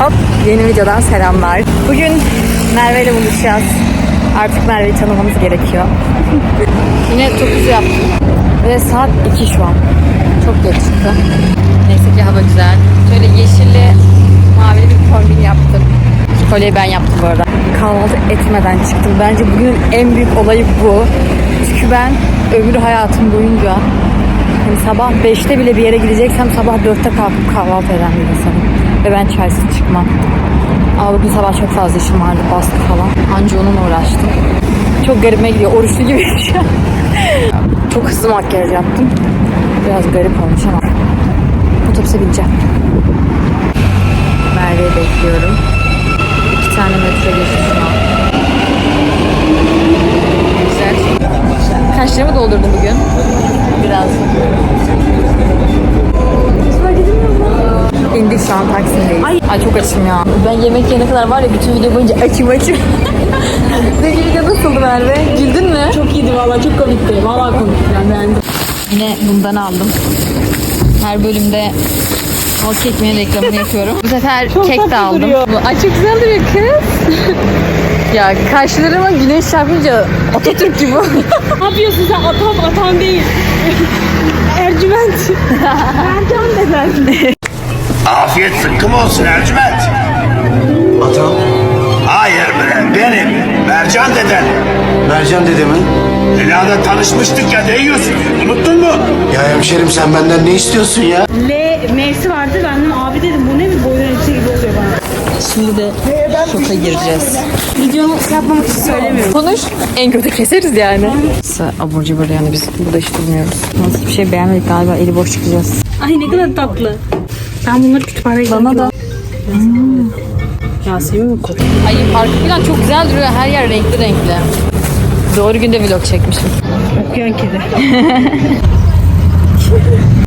Hop yeni videodan selamlar. Bugün Merve ile buluşacağız. Artık Merve'yi tanımamız gerekiyor. Yine topuzu yaptım. Ve saat 2 şu an. Çok geç çıktı. Neyse ki hava güzel. Şöyle yeşilli, mavili bir kombin yaptım. Kolyeyi ben yaptım bu arada. Kahvaltı etmeden çıktım. Bence bugünün en büyük olayı bu. Çünkü ben ömrü hayatım boyunca hani sabah 5'te bile bir yere gideceksem sabah 4'te kalkıp kahvaltı eden bir insanım. Ve ben çaysız çıkmam. Ama bugün sabah çok fazla işim vardı baskı falan. Anca onunla uğraştım. Çok garibime gidiyor. Oruçlu gibi şu. Çok hızlı makyaj yaptım. Biraz garip olmuş ama. Otobüse bineceğim. Merve'yi bekliyorum. İki tane metro geçti şu an. Kaşlarımı doldurdum bugün. Biraz. İndik şu an Taksim'deyiz. Ay. çok açım ya. Ben yemek yene kadar var ya bütün video boyunca açım açım. Peki video nasıldı Merve? Güldün mü? Çok iyiydi valla çok komikti. Valla komikti yani beğendim. Yine bundan aldım. Her bölümde halk ekmeğin reklamını yapıyorum. Bu sefer kek de aldım. duruyor. Ay çok güzel duruyor kız. ya karşılarıma güneş çarpınca Atatürk gibi. Ne yapıyorsun sen atam atam değil. Ercüment. Ercan deden. Afiyet sıkkım olsun Ercüment. Atam, Hayır bre benim. Mercan deden. Mercan dede mi? Dünyada tanışmıştık ya ne yiyorsun? Unuttun mu? Ya hemşerim sen benden ne istiyorsun ya? L M'si vardı ben de abi dedim bu ne bir boyun elbise gibi oluyor bana. Şimdi de şoka gireceğiz. Videomu yapmamak için söylemiyorum. Konuş. En kötü keseriz yani. Abur cubur yani biz burada hiç durmuyoruz. Nasıl bir şey beğenmedik galiba eli boş çıkacağız. Ay ne kadar tatlı. Ben bunları kütüphaneye Bana da. Yasemin mi koydu? Ay parkı falan çok güzel duruyor. Her yer renkli renkli. Doğru günde vlog çekmişim. Okuyan kedi.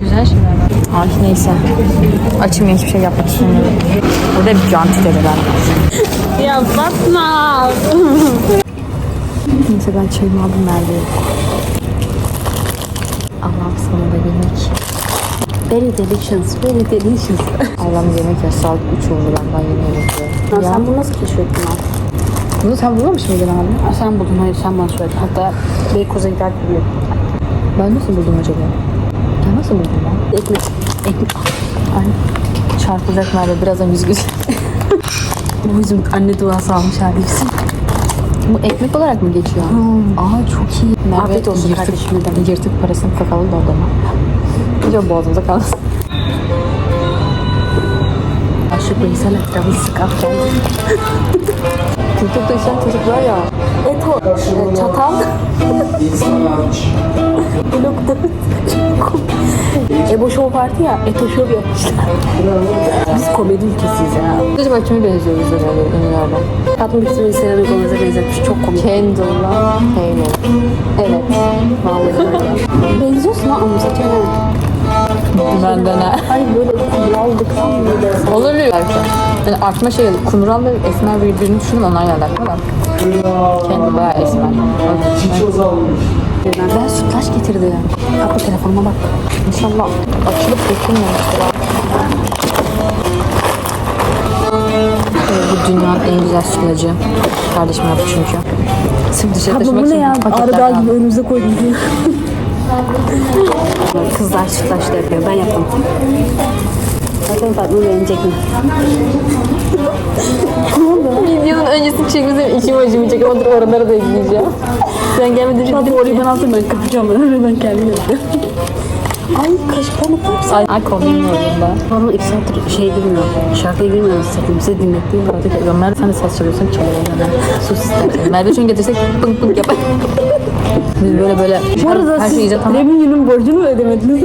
Güzel şeyler var. Ay neyse. Açım hiçbir şey yapmak istemiyorum. Burada bir canti dediler. ya Fatma. Neyse ben çayımı aldım Merve'ye. Allah'ım sana da yemek. Very delicious, very delicious. Allah'ım yemek ya saat 3 oldu ben daha yeni yemek yiyorum. Ya, Sen bunu nasıl keşfettin abi? bunu sen bulmamış mıydın abi? Aa, sen buldun, hayır sen bana söyledin. Hatta Beykoz'a giderken biliyorum. Ben nasıl buldum acaba? Ya nasıl buldum ben? Ekmek. Ekmek. Ay çarpılacak Merve birazdan yüz göz. Bu bizim anne duası almış abisi. Bu ekmek olarak mı geçiyor? Aa çok iyi. Merve Afiyet olsun yırtık, kardeşim, ne demek. Yırtık parasını kakalı da odama. Hocam boğazımıza kalsın. Aşık Veysel etrafı sıkar TikTok'ta işleyen çocuklar ya. Eto, e, çatal. Blokta Ebo Show vardı ya, Eto Show yapmışlar. Biz komedi ülkesiyiz ya. Acaba kime benziyoruz böyle ünlülerden? Tatlım bir sürü Selena Gomez'e benzetmiş. Çok komik. Kendall'la Taylor. Evet. Vallahi öyle. Benziyorsun ha anımsatıyor ha. Benden ha. Ay böyle kumraldıktan mı. Olabilir belki. Yani artma şey kumral ve esmer birbirini düşünün onlar geldi aklıma. Kendi bayağı esmer. Ben sütlaç getirdim. Kapı telefonuma bak. İnşallah açılıp dokunmamıştır. Bu dünyanın en güzel sütlacı. Kardeşim yaptı çünkü. Sırf dışarı Abla taşımak bu ne için ya? paketler aldım. gibi önümüze koydum. Kızlar sütlaç da yapıyor. Ben yaptım. Bakalım Fatma beğenecek mi? Videonun öncesini çekmesem içim acımayacak ama dur oraları da ekleyeceğim. Sen gelmeden önce Fatma orayı ben aldım ben kapacağım ben. Ben kendim yapıyorum. Ay kaşıklar ne yapsın? Ay, ay kombinin orada. Fatma iki saattir şey girmiyor. Şarkıya girmiyor. Sakın bize dinlettiğim var. Ya Merve sen de saz çalıyorsun çalıyor yani. Sus istersen. Merve şunu getirsek pınk pınk yapar. Biz böyle böyle Bu arada her siz şeyi. Remington'un borcunu mu ödemediniz?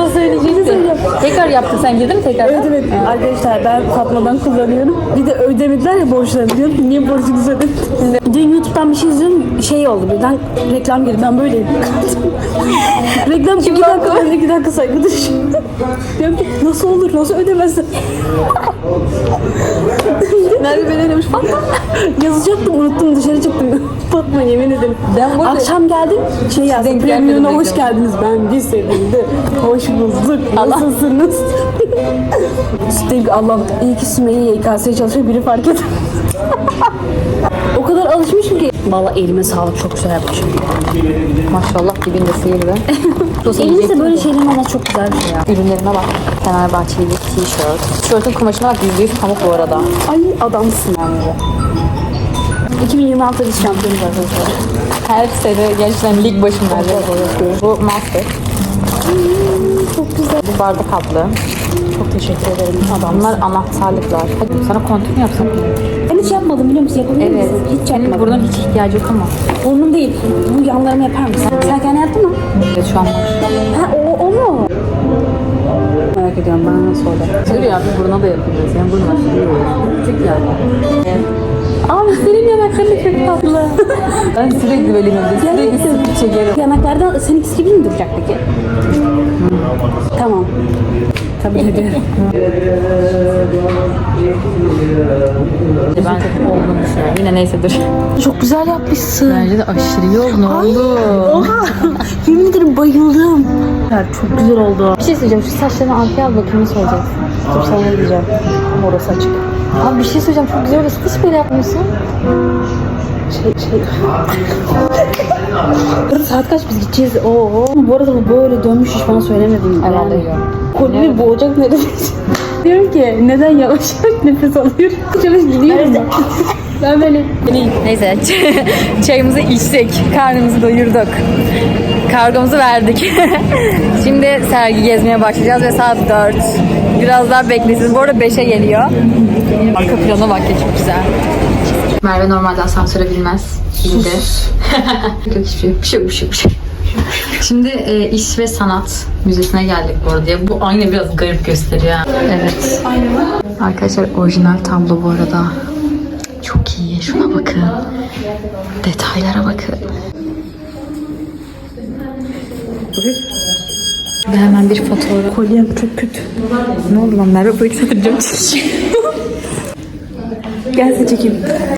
Ona söyleyeceksin. Tekrar yaptın sen girdin mi tekrar? Evet evet. Arkadaşlar ben Fatma'dan kullanıyorum. Bir de ödemediler ya borçlarını diyorum. Niye borcunuzu ödedin? Dün YouTube'dan bir şey izliyorum. Şey oldu birden reklam girdi. Ben böyleyim. reklam iki dakika ben iki dakika saygı düş. Diyorum ki nasıl olur nasıl ödemezsin? Merve beni demiş Fatma. Yazacaktım unuttum dışarı çıktım. Fatma yemin ederim. Ben burada- Akşam geldim şey yazdım. Premium'a hoş geldiniz. Ben bir sevildi. Hoş bulduk. Allah. Nasılsınız? Ki Allah'ım iyi ki Sümeyye YKS'ye çalışıyor biri fark et. o kadar alışmışım ki. Valla elime sağlık çok güzel yapmışım. Maşallah dibinde Elinizde yiyecektim böyle de. şeylerin olması çok güzel bir şey ya. Ürünlerine bak. Fenerbahçeli tişört. Tişörtün kumaşına bak %100 pamuk bu arada. Ay adamsın yani. 2026 biz şampiyonuz arkadaşlar. Her sene gerçekten lig başındaydı. Bu master. Çok güzel. Bu bardak kaplı. Çok teşekkür ederim adam. Bunlar anahtarlıklar. Hadi sana kontrol mü yapsam? Ben hiç yapmadım biliyor musun? Yapabilir Evet. misin? Hiç Senin yapmadım. buradan hiç ihtiyacı yok ama. Burnum değil. Bu yanlarımı yapar mısın? Sen kendi yaptın mı? Evet şu an var. Ha o, o mu? Merak ediyorum bana nasıl oldu? Dur ya bir buruna da yapacağız. Yani burun aşırı Küçük yani. Abi senin yanakların çok tatlı. ben sürekli böyle yapıyorum. Sürekli sıkı çekerim. Yanaklarda seninkisi gibi mi duracak peki? Tamam. Tabii ediyorum. Ben olduğunu düşünüyorum. Yine neyse dur. Çok güzel yapmışsın. Bence de aşırı iyi oldu. Ne oldu? Oha! Yemin ederim bayıldım. Ya çok güzel oldu. Bir şey söyleyeceğim. Şu saçlarını arkaya al bakayım nasıl olacak. Dur sana ne diyeceğim. Orası açık. Abi bir şey söyleyeceğim. Çok güzel oldu. Hiç böyle yapmıyorsun. Şey şey. Saat kaç biz gideceğiz? Oo. Bu arada bu böyle dönmüş hiç bana söylemedin. Vallahi yok. Kolimi boğacak ne demek? Diyorum ki neden yavaş yavaş nefes alıyorum? Yavaş gidiyorum ben. ben böyle Neyse çayımızı içtik. Karnımızı doyurduk. Kargomuzu verdik. Şimdi sergi gezmeye başlayacağız ve saat 4. Biraz daha beklesin. Bu arada 5'e geliyor. Arka plana bak ya çok güzel. Merve normalde asansöre binmez. İyiydi. yok hiçbir şey yok, bir şey yok, bir şey yok. Şimdi e, İş ve Sanat Müzesi'ne geldik bu arada. Bu ayna biraz garip gösteriyor. Evet. Arkadaşlar orijinal tablo bu arada. Çok iyi. Şuna bakın. Detaylara bakın. Ve hemen bir fotoğraf. kolyem çok kötü. Ne oldu lan Merve bu ikisi atacağım Gel çekeyim.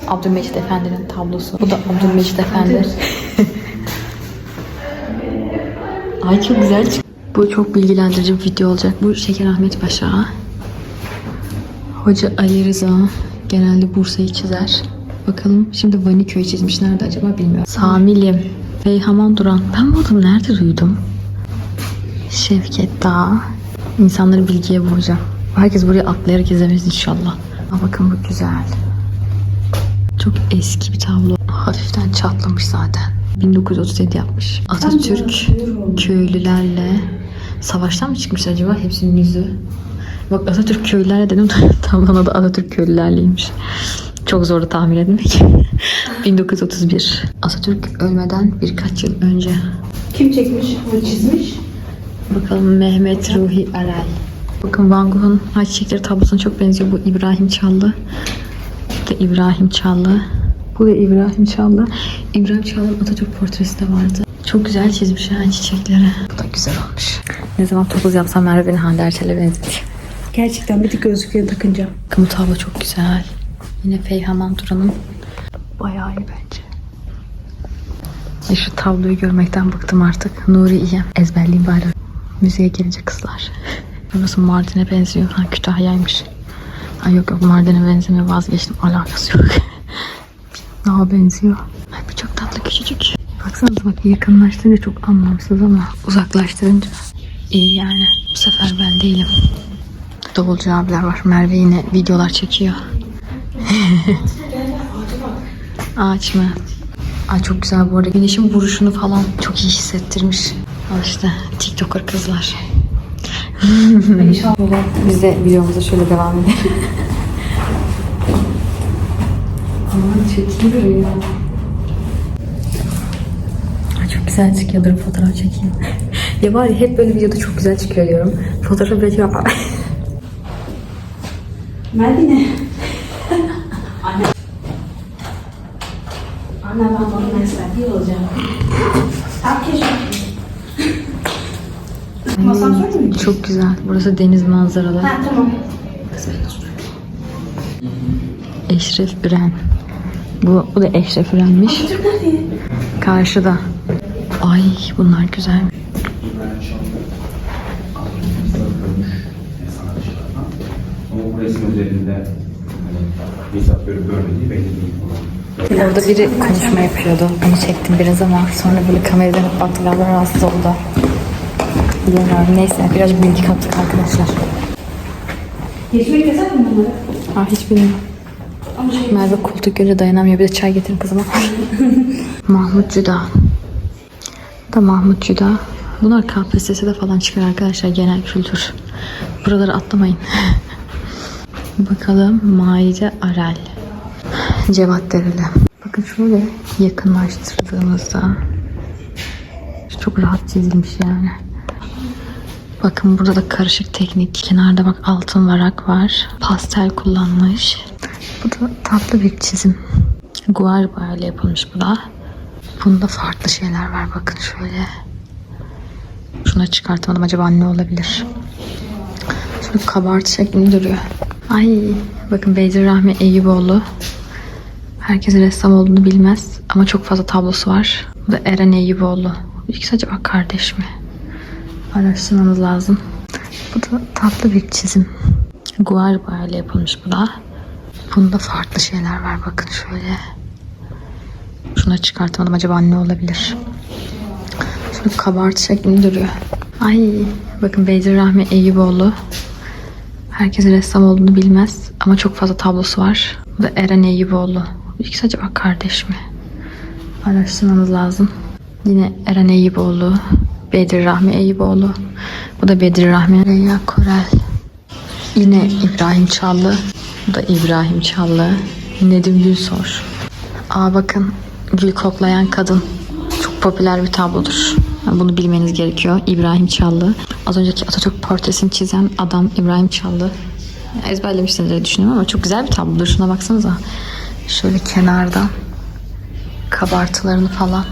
Abdülmecit Efendi'nin tablosu. Bu da Abdülmecit Efendi. Ay çok güzel çık- Bu çok bilgilendirici bir video olacak. Bu Şeker Ahmet Paşa. Hoca Ali Rıza. Genelde Bursa'yı çizer. Bakalım şimdi Vaniköy çizmiş. Nerede acaba bilmiyorum. Samilim. Beyhaman Duran. Ben bu adamı nerede duydum? Şevket Dağ. İnsanları bilgiye boğacağım. Herkes buraya atlayarak izlemez inşallah. Aa, bakın bu güzel. Çok eski bir tablo. Hafiften çatlamış zaten. 1937 yapmış. Atatürk köylülerle savaştan mı çıkmış acaba? Hepsinin yüzü. Bak Atatürk köylülerle dedim. Tablonun adı Atatürk köylülerleymiş. Çok zor da tahmin etmek. 1931. Atatürk ölmeden birkaç yıl önce. Kim çekmiş? O çizmiş. Bakalım Mehmet Ruhi Aray. Bakın Van Gogh'un Ay Çiçekleri tablosuna çok benziyor. Bu İbrahim Çallı. Bu da İbrahim Çallı. Bu da İbrahim Çallı. İbrahim Çallı'nın Atatürk portresi de vardı. Çok güzel çizmiş ha çiçekleri. Bu da güzel olmuş. Ne zaman topuz yapsam Merve beni Hande Erçel'e benzetiyor. Gerçekten bir tık gözlüklerini takınca. Bakın bu tablo çok güzel. Yine Feyhaman Turan'ın. Bayağı iyi bence. Ya şu tabloyu görmekten bıktım artık. Nuri İyem. Ezberleyeyim bari. Müzeye gelecek kızlar. Burası Mardin'e benziyor. Ha Kütahya'ymış. Ay yok yok Mardin'e benzemiyor vazgeçtim. Alakası yok. Daha benziyor. Ay bu çok tatlı küçücük. Baksanıza bak yakınlaştırınca çok anlamsız ama uzaklaştırınca iyi yani. Bu sefer ben değilim. Davulcu abiler var. Merve yine videolar çekiyor. Ağaç mı? Ay çok güzel bu arada. Güneşin vuruşunu falan çok iyi hissettirmiş. Al işte TikToker kızlar. Biz de videomuza şöyle devam edelim. Çekiliyor. Ay çok güzel çıkıyor. Dur fotoğraf çekeyim. ya var ya hep böyle videoda çok güzel çıkıyor diyorum. Fotoğraf bırakıyorum. Medine. Anne. Anne ben bana mesela iyi olacağım. Mü? Çok güzel. Burası deniz manzaralı. Ha tamam. Eşref Üren. Bu, bu da Eşref Üren'miş. Karşıda. Ay bunlar güzel. Orada biri konuşma yapıyordu. Onu çektim biraz ama sonra böyle kameraya dönüp baktı galiba rahatsız oldu. Bilmiyorum. Neyse biraz bilgi kattık arkadaşlar. Geçmek yasak mı bunları? Ah hiç bilmiyorum. Merve koltuk görünce dayanamıyor. Bir de çay getirin kızıma. Mahmut Cüda. Da Mahmut Cüda. Bunlar KPSS'de falan çıkar arkadaşlar. Genel kültür. Buraları atlamayın. Bakalım Maide Arel. Cevat Dereli. Bakın şöyle yakınlaştırdığımızda çok rahat çizilmiş yani. Bakın burada da karışık teknik. Kenarda bak altın varak var. Pastel kullanmış. Bu da tatlı bir çizim. Guar boyayla yapılmış bu da. Bunda farklı şeyler var bakın şöyle. Şuna çıkartmadım acaba ne olabilir? Şöyle kabartı şeklinde duruyor. Ay bakın Beydir Rahmi Eyüboğlu. Herkes ressam olduğunu bilmez ama çok fazla tablosu var. Bu da Eren Eyüboğlu. İkisi acaba kardeş mi? Araştırmamız lazım. Bu da tatlı bir çizim. Guar boyayla yapılmış bu da. Bunda farklı şeyler var bakın şöyle. Şuna çıkartmadım acaba ne olabilir? Şöyle kabartı şeklinde duruyor. Ay bakın Beydir Rahmi Eyüboğlu. Herkes ressam olduğunu bilmez ama çok fazla tablosu var. Bu da Eren Eyüboğlu. İkisi acaba kardeş mi? Araştırmamız lazım. Yine Eren Eyüboğlu, Bedir Rahmi Eyüboğlu. Bu da Bedir Rahmi Reyya Korel. Yine İbrahim Çallı. Da İbrahim Çallı. Nedim Gülsor. Aa bakın Gül Koklayan Kadın. Çok popüler bir tablodur. Bunu bilmeniz gerekiyor. İbrahim Çallı. Az önceki Atatürk portresini çizen adam İbrahim Çallı. Ezberlemişsiniz diye düşünüyorum ama çok güzel bir tablodur. Şuna baksanıza. Şöyle kenarda kabartılarını falan.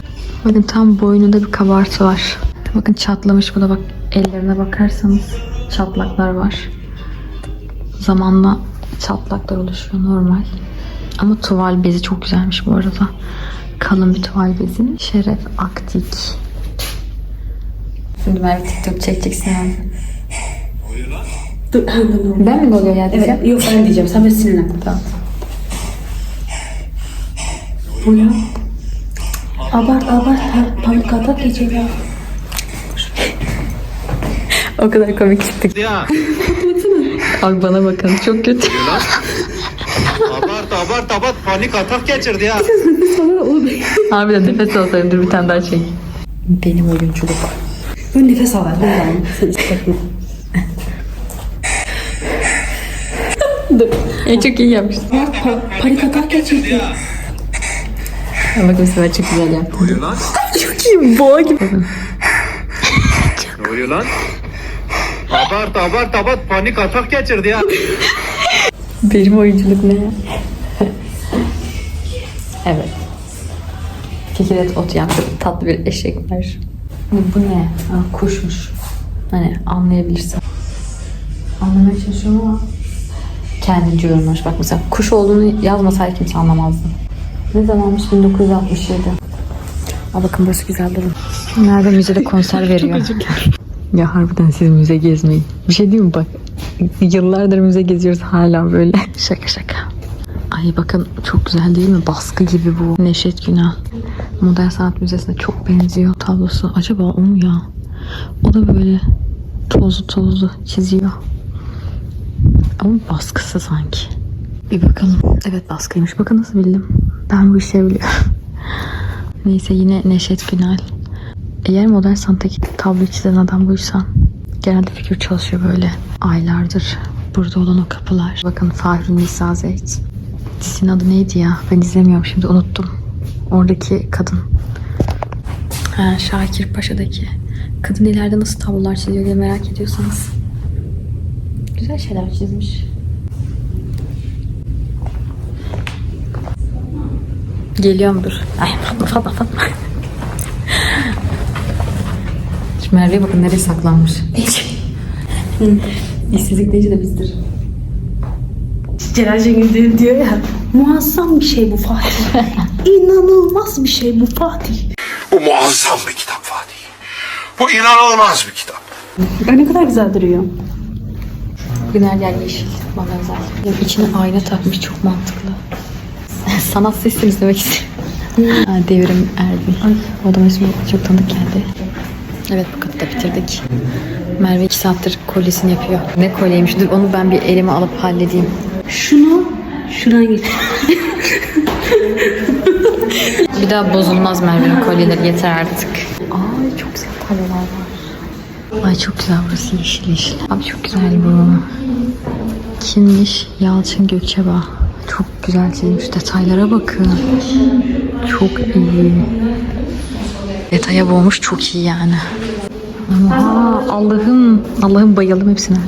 Bakın tam boynunda bir kabartı var. Bakın çatlamış bu da bak ellerine bakarsanız çatlaklar var. Zamanla çatlaklar oluşuyor normal. Ama tuval bezi çok güzelmiş bu arada. Kalın bir tuval bezi. Şeref Aktik. Şimdi Merve TikTok çekeceksin abi. Dur. Ben mi oluyor ya diyeceğim? Evet, yok ben diyeceğim. Sen de sinirlen. Tamam. Bu ya. Abart abart. pa- Panik atak geçiyor. O kadar komik çıktık. Ya Abi bana bakın çok kötü. abart abart abart panik atak geçirdi ya. Abi de nefes alsaydım dur bir tane daha çek. Benim oyunculuk. Dur nefes al. İstekme. E, çok iyi yapmışsın. Pa- panik atak geçirdi. Ama bakın sefer çok güzel yaptın. Ne oluyor lan? Çok iyi boğa gibi. Ne oluyor lan? Abart abart abart panik atak geçirdi ya. Benim oyunculuk ne evet. Fikret ot yaptı. Tatlı bir eşek var. Bu ne? Ha, kuşmuş. Hani anlayabilirsin. Anlamaya çalışıyorum ama kendince yorumlamış. Bak mesela kuş olduğunu yazmasaydı kimse anlamazdı. Ne zamanmış? 1967. Aa bakın burası güzel durun. Nerede müzede konser veriyor. Ya harbiden siz müze gezmeyin. Bir şey diyeyim mi bak. Yıllardır müze geziyoruz hala böyle. şaka şaka. Ay bakın çok güzel değil mi? Baskı gibi bu. Neşet Günal. Modern Sanat Müzesi'ne çok benziyor tablosu. Acaba o mu ya? O da böyle tozlu tozlu çiziyor. Ama baskısı sanki. Bir bakalım. Evet baskıymış. Bakın nasıl bildim. Ben bu işi biliyorum. Neyse yine Neşet Günal. Eğer modern sanattaki tablo çizen adam buysa genelde fikir çalışıyor böyle aylardır. Burada olan o kapılar. Bakın Fahri Nisa Zeyt. Dizinin adı neydi ya? Ben izlemiyorum şimdi unuttum. Oradaki kadın. Ha, Şakir Paşa'daki. Kadın ileride nasıl tablolar çiziyor diye merak ediyorsanız. Güzel şeyler çizmiş. Geliyor mudur? Ay Fatma Fatma Fatma. Şu Merve'ye bakın nereye saklanmış. İşsizlik deyince de bizdir. Celal Şengül diyor ya. Muazzam bir şey bu Fatih. İnanılmaz bir şey bu Fatih. Bu muazzam bir kitap Fatih. Bu inanılmaz bir kitap. Ay ne kadar güzel duruyor. Bugün her yer yeşil. Bana özel. İçine ayna takmış çok mantıklı. Sanat sesini demek istiyorum. ha, devrim Erbil. O adam ismi çok tanıdık geldi. Evet bu katı da bitirdik. Merve iki saattir kolyesini yapıyor. Ne kolyeymiş? Dur onu ben bir elime alıp halledeyim. Şunu şuradan geç. Bir daha bozulmaz Merve'nin kolyeleri yeter artık. Ay çok güzel tablolar var. Ay çok güzel burası yeşil yeşil. Abi çok güzel bu. Kimmiş? Yalçın Gökçeba. Çok güzel çizmiş. Detaylara bakın. Çok iyi. Detaya boğmuş çok iyi yani. Allah'ım. Allah'ım bayıldım hepsine.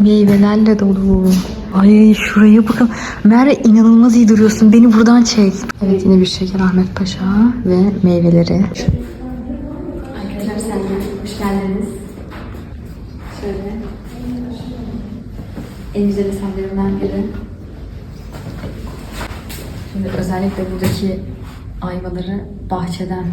Meyvelerle dolu. Ay şuraya bakın. Merve inanılmaz iyi duruyorsun. Beni buradan çek. Evet yine bir şeker Ahmet Paşa ve meyveleri. Arkadaşlar sen hoş geldiniz. Şöyle. En güzel eserlerimden biri. Şimdi özellikle buradaki ayvaları bahçeden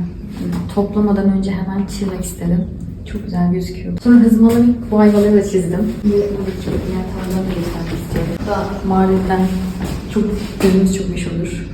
toplamadan önce hemen çizmek istedim. Çok güzel gözüküyor. Sonra hızımı alıp bu ayvaları da çizdim. Ve buradaki diğer tarlaları da göstermek istiyorum. Bu da Mardin'den çok, gözümüz çok meşhurdur.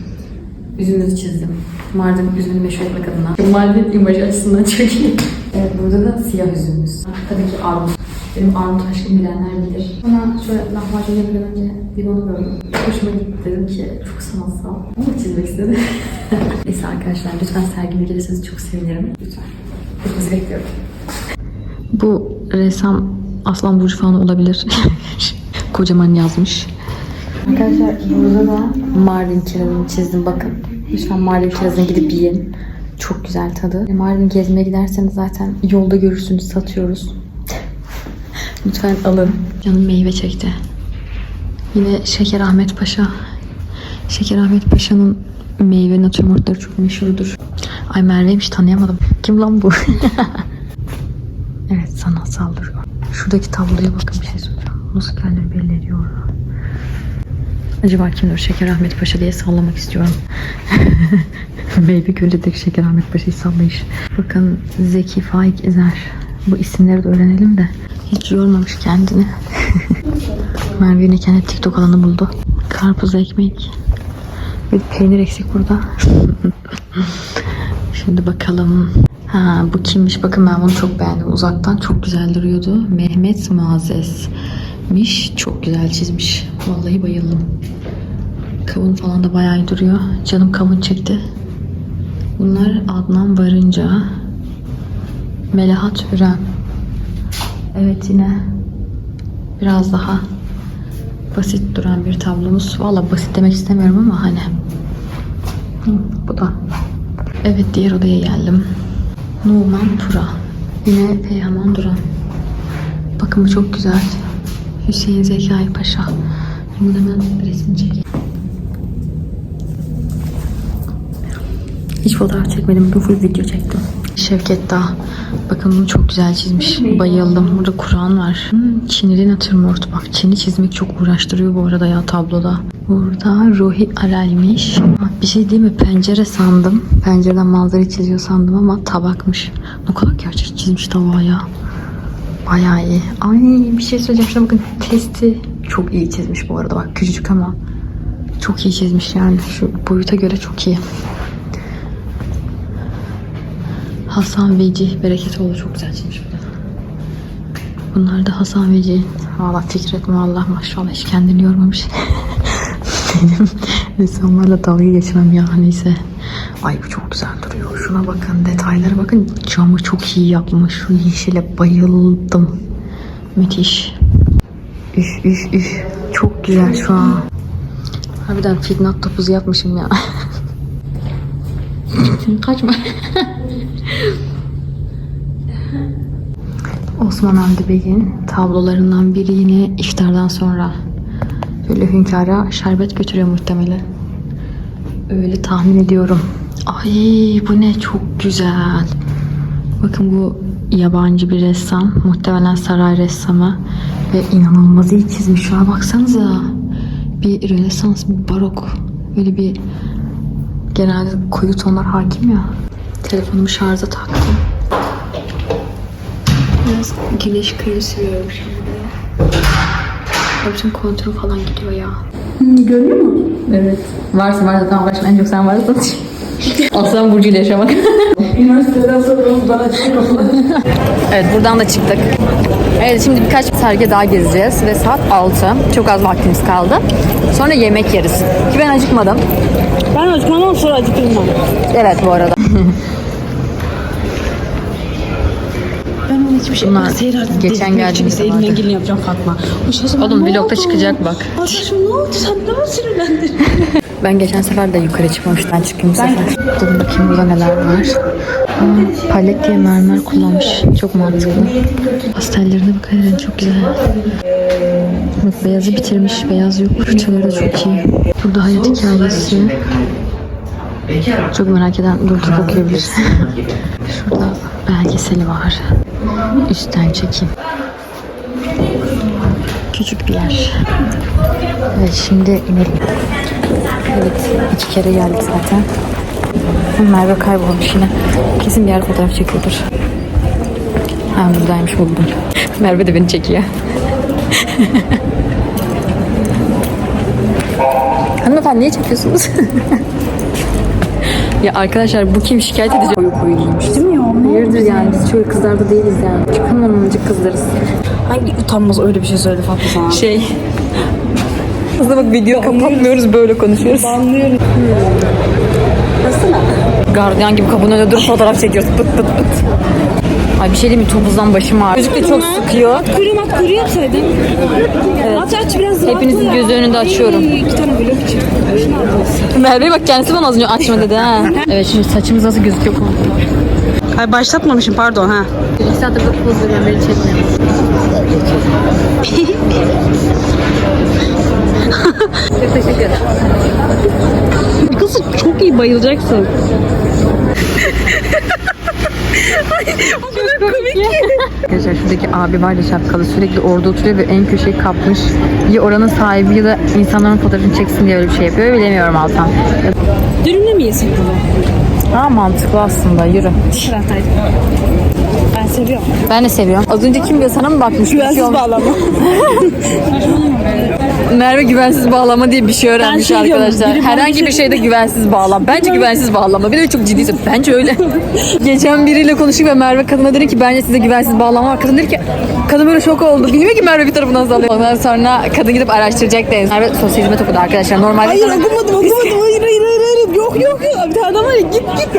Üzümümüzü çizdim. Mardin üzümünü meşhur etmek adına. Mardin imajı açısından çok iyi. Evet burada da siyah üzümümüz. Tabii ki armut. Benim armut aşkım bilenler bilir. Sonra şöyle lahmacun yapmadan önce bir onu gördüm. Hoşuma gitti dedim ki çok sanatsal. Onu çizmek istedim. Neyse arkadaşlar lütfen sergime gelirseniz çok sevinirim. Lütfen. Hepinizi bekliyorum. Bu ressam Aslan Burcu falan olabilir. Kocaman yazmış. Arkadaşlar burada da Mardin kirazını çizdim bakın. Lütfen Mardin kirazına gidip yiyin. Çok güzel tadı. Mardin gezmeye giderseniz zaten yolda görürsünüz satıyoruz. Lütfen alın. Canım meyve çekti. Yine Şeker Ahmet Paşa. Şeker Ahmet Paşa'nın meyve natürmortları çok meşhurdur. Ay Merve'ymiş tanıyamadım. Kim lan bu? evet sanatsal duruyor. Şuradaki tabloya bakın bir şey söyleyeceğim. Nasıl kendini belli ediyor. Acaba kimdir Şeker Ahmet Paşa diye sallamak istiyorum. Meyve Gölü'deki Şeker Ahmet Paşa'yı sallayış. Bakın Zeki Faik İzer. Bu isimleri de öğrenelim de. Hiç yormamış kendini. Merve yine kendi TikTok alanı buldu. Karpuz ekmek. Bir peynir eksik burada. Şimdi bakalım. Ha bu kimmiş? Bakın ben bunu çok beğendim. Uzaktan çok güzel duruyordu. Mehmet Muazzez'miş. Çok güzel çizmiş. Vallahi bayıldım. Kavun falan da bayağı duruyor. Canım kavun çekti. Bunlar Adnan Varınca. Melahat Hürrem. Evet yine biraz daha basit duran bir tablomuz. Valla basit demek istemiyorum ama hani. Hı, bu da. Evet diğer odaya geldim. Numan Tura. Yine Peyhaman Duran. Bakın bu çok güzel. Hüseyin Zekai Paşa. Bunu hemen resim çekeyim. Hiç fotoğraf çekmedim. Bugün full video çektim. Şevket Dağ. Bakın bunu çok güzel çizmiş. Bayıldım. Burada Kur'an var. Hmm, Çinili natürmort. Bak Çin'i çizmek çok uğraştırıyor bu arada ya tabloda. Burada Ruhi Aral'miş. Bak, Bir şey değil mi? Pencere sandım. Pencereden manzarayı çiziyor sandım ama tabakmış. Ne kadar gerçek çizmiş tabağı ya. Bayağı iyi. Ay bir şey söyleyeceğim. Şuna bakın testi çok iyi çizmiş bu arada. Bak küçücük ama çok iyi çizmiş yani. Şu boyuta göre çok iyi. Hasan Veci Bereketoğlu çok güzel çizmiş burada. Bunlar da Hasan Veci. Valla Fikret Muallah maşallah hiç kendini yormamış. Benim insanlarla dalga geçmem ya neyse. Ay bu çok güzel duruyor. Şuna bakın detaylara bakın. Camı çok iyi yapmış. Şu yeşile bayıldım. Müthiş. Üf üf üf. Çok güzel şu an. Harbiden fitnat topuzu yapmışım ya. Kaçma. Osman Hamdi Bey'in tablolarından biri yine iftardan sonra böyle hünkâra şerbet götürüyor muhtemelen. Öyle tahmin ediyorum. Ay bu ne çok güzel. Bakın bu yabancı bir ressam. Muhtemelen saray ressamı. Ve inanılmaz iyi çizmiş. Şuna baksanıza. Bir rönesans, bir barok. Böyle bir genelde koyu tonlar hakim ya. Telefonumu şarja taktım. Biraz güneş kremi sürüyorum şimdi. Bütün kontrol falan gidiyor ya. Görüyor mu? Evet. Varsın varsa tamam başım en çok sen varsın. Aslan Burcu ile yaşamak. Üniversiteden sonra bana çıkıyor. evet buradan da çıktık. Evet şimdi birkaç sergi daha gezeceğiz ve saat 6. Çok az vaktimiz kaldı. Sonra yemek yeriz. Ki ben acıkmadım. Ben acıkmam ama sonra acıkırım ben. Evet bu arada. Ben hiçbir şey Bunlar Seyir geçen için vardı. Elimden geleni yapacağım Fatma. Bu şey zaman Oğlum vlogda çıkacak bak. Arkadaşım ne oldu? Sen ne var sinirlendin? Ben geçen sefer de yukarı çıkmamıştım. Ben çıkayım bu sefer. Dur bakayım burada neler var. Aa, palet diye mermer kullanmış. Çok mantıklı. Pastellerine bak Eren çok güzel. Bak beyazı bitirmiş. Beyaz yok. Fırçaları da çok iyi. Burada hayat hikayesi. Çok merak eden durduk okuyabilir. Şurada belgeseli var. Üstten çekeyim. Küçük bir yer. Evet şimdi inelim. Evet iki kere geldik zaten. Merve kaybolmuş yine. Kesin bir yer fotoğraf çekiyordur. Ha buradaymış buldum. Merve de beni çekiyor. Hanımefendi niye çekiyorsunuz? ya arkadaşlar bu kim şikayet edecek? Koyu koyu giymiş. Değil mi ya? Hayırdır yani biz çoğu kızlarda değiliz yani. Çıkamancık kızlarız. Hangi utanmaz öyle bir şey söyledi Fatma sana? Şey. Aslında bak video kapatmıyoruz böyle konuşuyoruz. Anlıyorum. Gardiyan gibi kapının önünde durup fotoğraf çekiyoruz. Pıt pıt pıt. Ay bir şey diyeyim mi topuzdan başım ağrıyor. Müzik de çok sıkıyor. Kuyruğum at kuyruğu yapsaydın. Aç aç biraz rahatla Hepinizin ya. gözü önünde açıyorum. Ay, İki tane vlog için. Merve bak kendisi bana az önce açma dedi ha. Evet şimdi saçımız nasıl gözüküyor kontrol. Ay başlatmamışım pardon ha. İki saattir poz veriyorum beni çekmiyor. çok teşekkür ederim. Kız çok iyi bayılacaksın. Arkadaşlar şuradaki abi var ya şapkalı sürekli orada oturuyor ve en köşeyi kapmış. Ya oranın sahibi ya da insanların fotoğrafını çeksin diye öyle bir şey yapıyor. Bilemiyorum Altan. Dürümle mi yesek bunu? Ha mantıklı aslında yürü. Bu taraftaydı. Ben seviyorum. Ben de seviyorum. Az önce kim diyor sana mı bakmış? Şey Güvensiz olmuş. bağlama. Merve güvensiz bağlama diye bir şey öğrenmiş şey arkadaşlar. Herhangi bir bir şey- şeyde güvensiz bağlam. Bence güvensiz bağlama. Bir de çok ciddiyse bence öyle. Geçen biriyle konuştuk ve Merve kadına dedi ki bence size güvensiz bağlama var. Kadın dedi ki kadın böyle şok oldu. Bilmiyor ki Merve bir tarafından sallıyor. Ondan sonra kadın gidip araştıracak da. Merve sosyal hizmet okudu arkadaşlar. Normalde Hayır kadın- okumadım okumadım. Yok yok yok. Bir tane var ya git git.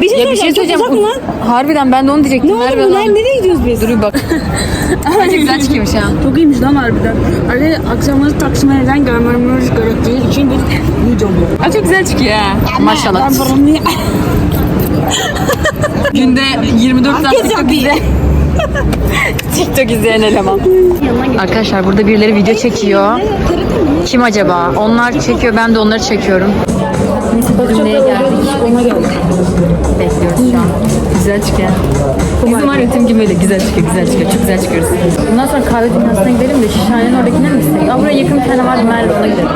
Bir şey Ya bir şey söyleyeceğim. Çok uzak lan? Harbiden ben de onu diyecektim. Ne oldu lan. Nereye, gidiyoruz biz? Dur bir bak. Bence güzel çıkıyormuş ha. Çok iyiymiş lan harbiden. Öyle akşamları Taksim'e neden görmemiz gerektiği için biz videom bu. Aa, çok güzel çıkıyor ha. Maşallah. Ben paramı Günde 24 saat TikTok. TikTok izleyen eleman. Arkadaşlar burada birileri video çekiyor. Kim acaba? Onlar çekiyor ben de onları çekiyorum. Neye geldik. Ona geldik. Bekliyoruz şu an. Güzel çıkıyor. Bizim var tüm gibi böyle güzel çıkıyor, güzel çıkıyor. Çok güzel çıkıyoruz. Bundan sonra kahve dünyasına gidelim de şişhanenin oradakine mi gitsek? Aa, buraya yakın bir tane var Merve ona gidelim.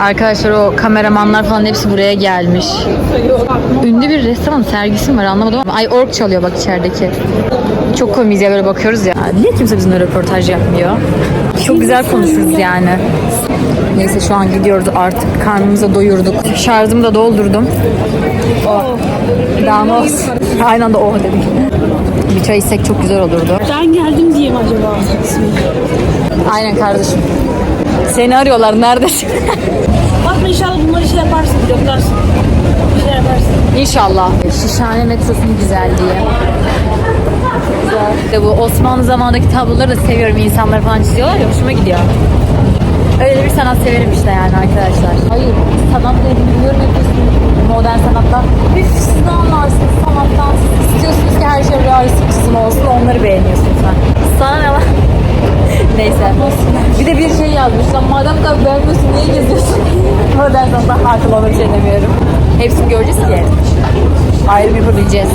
Arkadaşlar o kameramanlar falan hepsi buraya gelmiş. Ünlü bir ressam sergisi mi var anlamadım ama. Ay ork çalıyor bak içerideki. Çok komiyiz ya böyle bakıyoruz ya. Niye kimse bizimle röportaj yapmıyor? Çok güzel konuşuruz yani. Neyse şu an gidiyoruz artık. Karnımıza doyurduk. Şarjımı da doldurdum. Oh. Daha ne olsun? Aynı anda oh dedik. Bir çay içsek çok güzel olurdu. Ben geldim diye mi acaba? Aynen kardeşim. Seni arıyorlar neredesin? Bakma inşallah bunları şey yaparsın, yoklarsın. Bir şey yaparsın. İnşallah. Şişhane metrosunun güzelliği. Güzel. İşte bu Osmanlı zamanındaki tabloları da seviyorum. İnsanlar falan çiziyorlar ya hoşuma gidiyor. Öyle bir sanat severim işte yani arkadaşlar. Hayır, sanat dediğini biliyorum yapıyorsunuz. Modern sanatlar. Üf siz ne anlarsınız sanattan? Siz istiyorsunuz ki her şey realistik çizim olsun. Onları beğeniyorsun sen. Sana ne lan? Neyse. Bir de bir şey yazmış. Lan madem kadar beğenmiyorsun niye geziyorsun? Modern sanatlar haklı ona bir şey demiyorum. Hepsini göreceğiz ki. Ayrım yapabileceğiz.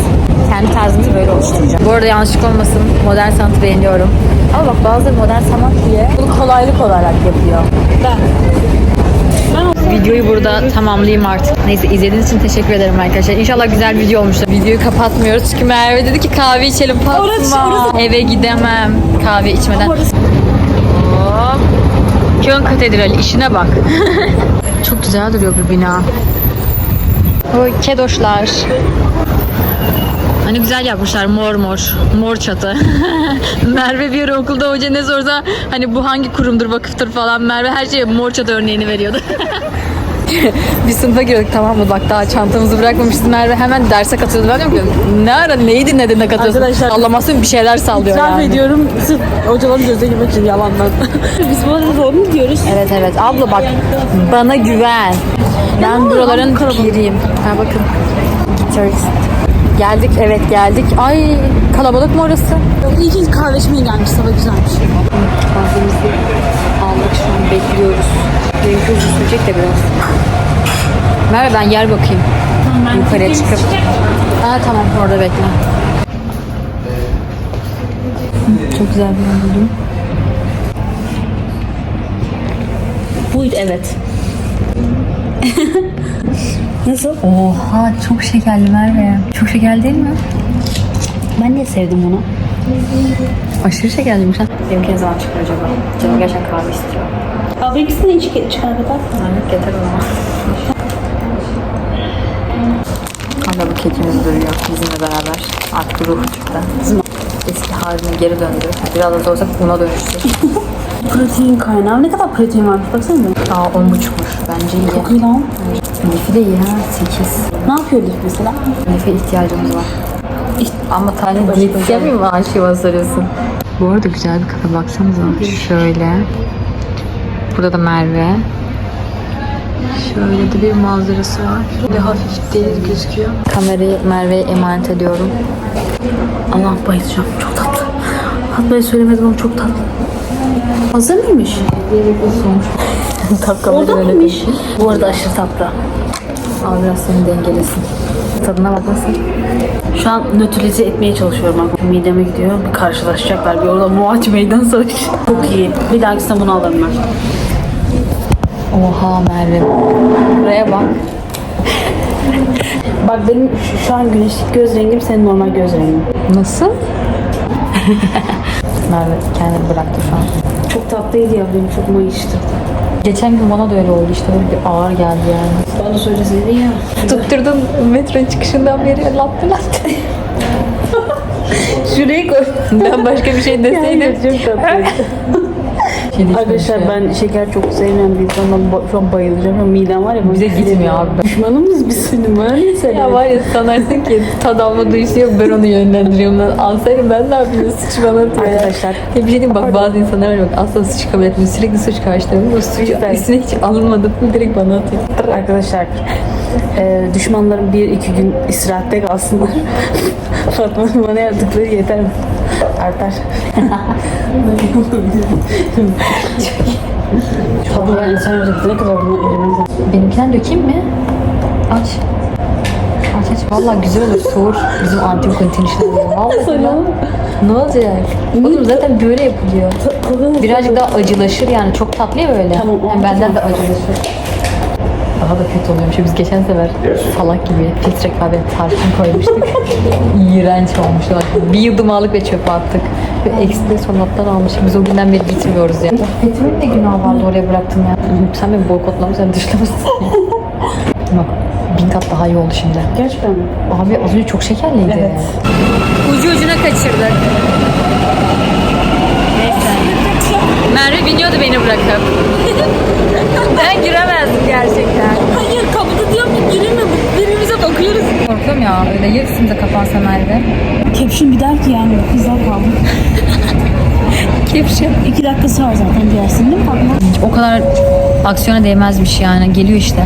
Kendi tarzımızı böyle oluşturacağız. Bu arada yanlışlık olmasın. Modern sanatı beğeniyorum. Ama bak bazıları modern sanat diye bunu kolaylık olarak yapıyor. Videoyu burada tamamlayayım artık. Neyse izlediğiniz için teşekkür ederim arkadaşlar. İnşallah güzel video olmuştur. Videoyu kapatmıyoruz çünkü Merve dedi ki kahve içelim Fatma. Orası- orası- Eve gidemem kahve içmeden. Hop. Köln Katedrali işine bak. Çok güzel duruyor bu bina. Oy kedoşlar. Hani güzel yapmışlar mor mor. Mor çatı. Merve bir okulda hoca ne sorsa hani bu hangi kurumdur vakıftır falan Merve her şeye mor çatı örneğini veriyordu. bir sınıfa giriyorduk tamam mı? Bak daha çantamızı bırakmamışız. Merve hemen derse katıldı. Ben diyorum ki ne ara neyi dinledin de katılıyorsun? Arkadaşlar- Sallamasın bir şeyler sallıyor İtiraf yani. ediyorum sırf hocaların gözüne girmek için yalandan. Biz bu arada doğru mu diyoruz? Evet evet abla bak bana güven. Ben buraların piriyim. Ha bakın. Gitarist. Geldik evet geldik. Ay kalabalık mı orası? İyi ki kahve içmeye gelmiş. Hava güzelmiş. Kahvemizi aldık şu an bekliyoruz. Benimki uzun sürecek de biraz. Merve ben yer bakayım. Yukarıya çıkıp. Ha tamam orada bekle. Çok güzel bir yer buldum. Buydu evet. Nasıl? Oha çok şekerli Merve. Çok şekerli değil mi? Ben niye sevdim bunu? Aşırı şekerliymiş ha. Benimki ne zaman çıkar acaba? Canım gerçekten kahve istiyor. Abi ikisini de çıkar çıkar kadar. Ahmet yeter o zaman. Hala bu kekimiz duruyor bizimle beraber. Artık ruhu çıktı. Eski haline geri döndü. Biraz da olsa buna dönüştü. Protein kaynağı. Ne kadar protein varmış baksana. Aa on buçukmuş. Bence iyi. Çok iyi lan. Lifi de iyi ha. Sekiz. Ne yapıyor Lif mesela? Life ihtiyacımız var. Ama tane diyetisyen mi maaşı var soruyorsun? Bu arada güzel bir kafe baksanıza. Şöyle. Burada da Merve. Şöyle de bir manzarası var. Böyle hafif deniz gözüküyor. Kamerayı Merve'ye emanet ediyorum. Allah bayılacağım. Çok tatlı. Fatma'ya söylemedim ama çok tatlı. Hazır mıymış? Dakikaları Orada mıymış? Bu arada aşırı tatlı. Al biraz seni dengelesin. Tadına bak nasıl? Şu an nötralize etmeye çalışıyorum. Bak mideme gidiyor. Bir karşılaşacaklar. Bir orada muaç meydan savaşı. Çok iyi. Bir dahakisinde bunu alırım ben. Oha Merve. Buraya bak. Bak benim şu, şu an güneşlik göz rengim senin normal göz rengin. Nasıl? Merve kendini bıraktı şu an. Çok tatlıydı ya benim çok mayıştı. Geçen gün bana da öyle oldu işte böyle bir ağır geldi yani. Bana söyleseydin ya. Tutturdun metro çıkışından beri latte latte. Şurayı koy. ben başka bir şey deseydim. çok tatlıydı. Şey Arkadaşlar ben şeker çok sevmeyen bir insandan ba- şu an bayılacağım. Ama midem var ya. Bize gitmiyor abi. Düşmanımız biz senin. Bana niye Ya var ya sanarsın ki tad alma duyusu yok ben onu yönlendiriyorum lan. Alsaydım ben ne yapayım bana atıyor ya. Arkadaşlar. Ya bir şey diyeyim bak bazı insanlar var bak asla suç kabul etmiyor. Sürekli suç karşılarında o suç üstüne hiç alınmadı direkt bana atıyor. Arkadaşlar e, düşmanlarım bir iki gün istirahatte kalsınlar. Fatma'nın bana yaptıkları yeter mi? Artar. Tabii yani insan yüzü ne kadar bunu elimizden. Benimkinden dökeyim mi? Aç. Aç aç. Valla güzel olur. Soğur. Bizim antin kontin işler. Vallahi ya. Ne olacak? Oğlum zaten böyle yapılıyor. Birazcık daha acılaşır yani. Çok tatlı ya böyle. Tamam, Yani benden de acılaşır. Daha da kötü oluyormuş. Biz geçen sefer salak gibi filtre kahve tarifini koymuştuk. İğrenç olmuştu. Bir yudum aldık ve çöpe attık. Ve eksi de sonattan almışım. Biz o günden beri gitmiyoruz ya. Petrolün de günah vardı oraya bıraktım ya. Sen beni boykotlamışsın, dışlamışsın. Bak bin kat daha iyi oldu şimdi. Gerçekten mi? Abi az önce çok şekerliydi. Evet. Ucu ucuna kaçırdık. Merve biniyordu beni bırakıp. ben giremezdim gerçekten. Hayır kapıda diyorum ki girilme birbirimize bakıyoruz. Korkuyorum ya öyle ya üstümüze kapansa Merve. Kepşin bir der ki yani kızlar kaldı. Kepşe. İki dakikası var zaten diyersin değil mi Fatma? O kadar aksiyona değmezmiş yani. Geliyor işte.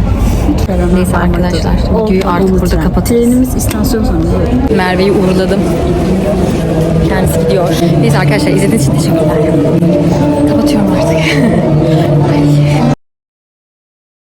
Neyse arkadaşlar videoyu artık burada kapatırız. Trenimiz istasyon sonunda. Merve'yi uğurladım. Kendisi gidiyor. Neyse arkadaşlar izlediğiniz için teşekkürler. Kapatıyorum artık. Ay.